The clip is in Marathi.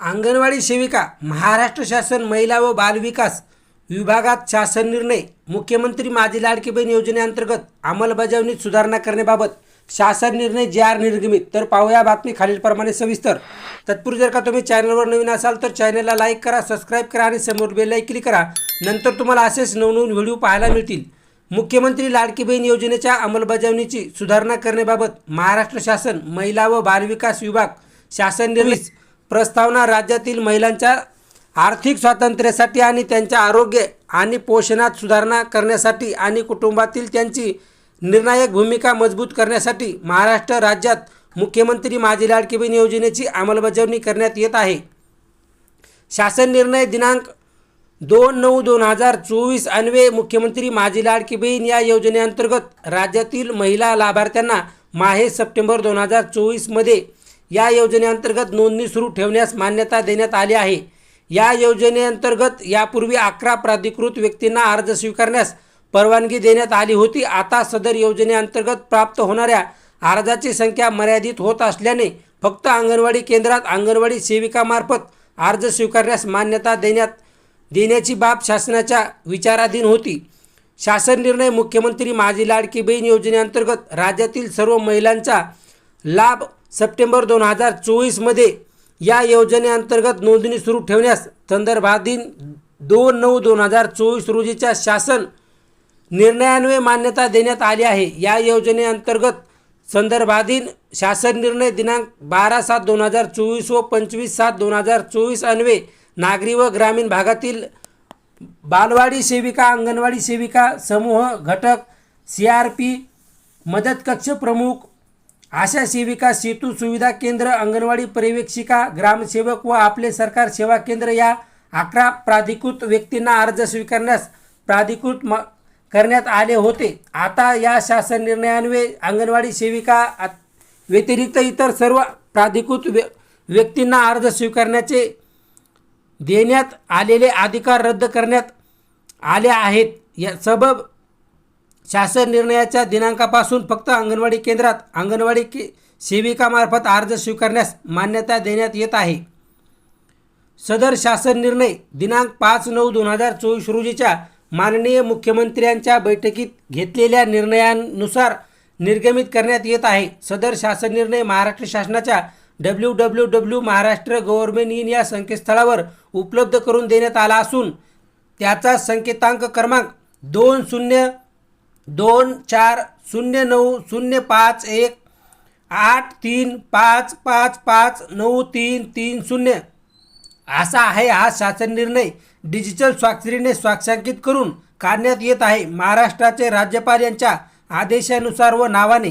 अंगणवाडी सेविका महाराष्ट्र शासन महिला व बालविकास विभागात शासन निर्णय मुख्यमंत्री माझी लाडकी बहीण योजनेअंतर्गत अंमलबजावणीत सुधारणा करण्याबाबत शासन निर्णय जे आर निर्गमित. तर पाहूया बातमी खालीलप्रमाणे सविस्तर. तत्पूर्वी जर का तुम्ही चॅनलवर नवीन असाल तर चॅनलला लाईक करा सबस्क्राईब करा आणि समोर बेल क्लिक करा. नंतर तुम्हाला असेच नवनवीन व्हिडिओ पाहायला मिळतील. मुख्यमंत्री लाडकी बहीण योजनेच्या अंमलबजावणीची सुधारणा करण्याबाबत महाराष्ट्र शासन महिला व बालविकास विभाग शासन निर्णय प्रस्तावना राज्यातील महिलांच्या आर्थिक स्वातंत्र्यासाठी आणि त्यांच्या आरोग्य आणि पोषणात सुधारणा करण्यासाठी आणि कुटुंबातील त्यांची निर्णायक भूमिका मजबूत करण्यासाठी महाराष्ट्र राज्यात मुख्यमंत्री माझी लाडकी बहीण योजनेची अंमलबजावणी करण्यात येत आहे. शासन निर्णय दिनांक दोन नऊ दोन हजार चोवीस अन्वे मुख्यमंत्री माझी लाडकी बहीण या योजनेअंतर्गत राज्यातील महिला लाभार्थ्यांना माहे सप्टेंबर दोन हजार चोवीसमध्ये या योजनेअंतर्गत नोंदणी सुरू ठेवण्यास मान्यता देण्यात आली आहे. या योजनेअंतर्गत यापूर्वी अकरा प्राधिकृत व्यक्तींना अर्ज स्वीकारण्यास परवानगी देण्यात आली होती. आता सदर योजनेअंतर्गत प्राप्त होणाऱ्या अर्जाची संख्या मर्यादित होत असल्याने फक्त अंगणवाडी केंद्रात अंगणवाडी सेविकामार्फत अर्ज स्वीकारण्यास मान्यता देण्यात देण्याची बाब शासनाच्या विचाराधीन होती. शासन निर्णय मुख्यमंत्री माझी लाडकी बहीण योजनेअंतर्गत राज्यातील सर्व महिलांचा लाभ सप्टेंबर दोन हजार चोवीसमध्ये या योजनेअंतर्गत नोंदणी सुरू ठेवण्यास संदर्भाधीन दोन नऊ दोन हजार चोवीस रोजीच्या शासन निर्णयान्वये मान्यता देण्यात आली आहे. या योजनेअंतर्गत संदर्भाधीन शासन निर्णय दिनांक बारा सात दोन हजार चोवीस व पंचवीस सात दोन हजार चोवीस अन्वये नागरी व ग्रामीण भागातील बालवाडी सेविका अंगणवाडी सेविका समूह घटक सी आर पी मदत कक्ष प्रमुख आशा सेविका सेतू सुविधा केंद्र अंगणवाडी पर्यवेक्षिका ग्रामसेवक व आपले सरकार सेवा केंद्र या अकरा प्राधिकृत व्यक्तींना अर्ज स्वीकारण्यास प्राधिकृत म करण्यात आले होते. आता या शासन निर्णयान्वये अंगणवाडी सेविका व्यतिरिक्त इतर सर्व प्राधिकृत व्य व्यक्तींना अर्ज स्वीकारण्याचे देण्यात आलेले अधिकार रद्द करण्यात आले आहेत. या सबब शासन निर्णयाच्या दिनांकापासून फक्त अंगणवाडी केंद्रात अंगणवाडी के सेविकामार्फत अर्ज स्वीकारण्यास मान्यता देण्यात येत आहे. सदर शासन निर्णय दिनांक पाच नऊ दोन हजार चोवीस रोजीच्या माननीय मुख्यमंत्र्यांच्या बैठकीत घेतलेल्या निर्णयांनुसार निर्गमित करण्यात येत आहे. सदर शासन निर्णय महाराष्ट्र शासनाच्या W W W Maharashtra government in या संकेतस्थळावर उपलब्ध करून देण्यात आला असून त्याचा संकेतांक क्रमांक दोन शून्य दोन चार शून्य नऊ शून्य पाच एक आठ तीन पाच पाच पाच नऊ तीन तीन शून्य. असा आहे हा शासन निर्णय. डिजिटल स्वाक्षरीने स्वाक्षांकित करून काढण्यात येत आहे महाराष्ट्राचे राज्यपाल यांच्या आदेशानुसार व नावाने.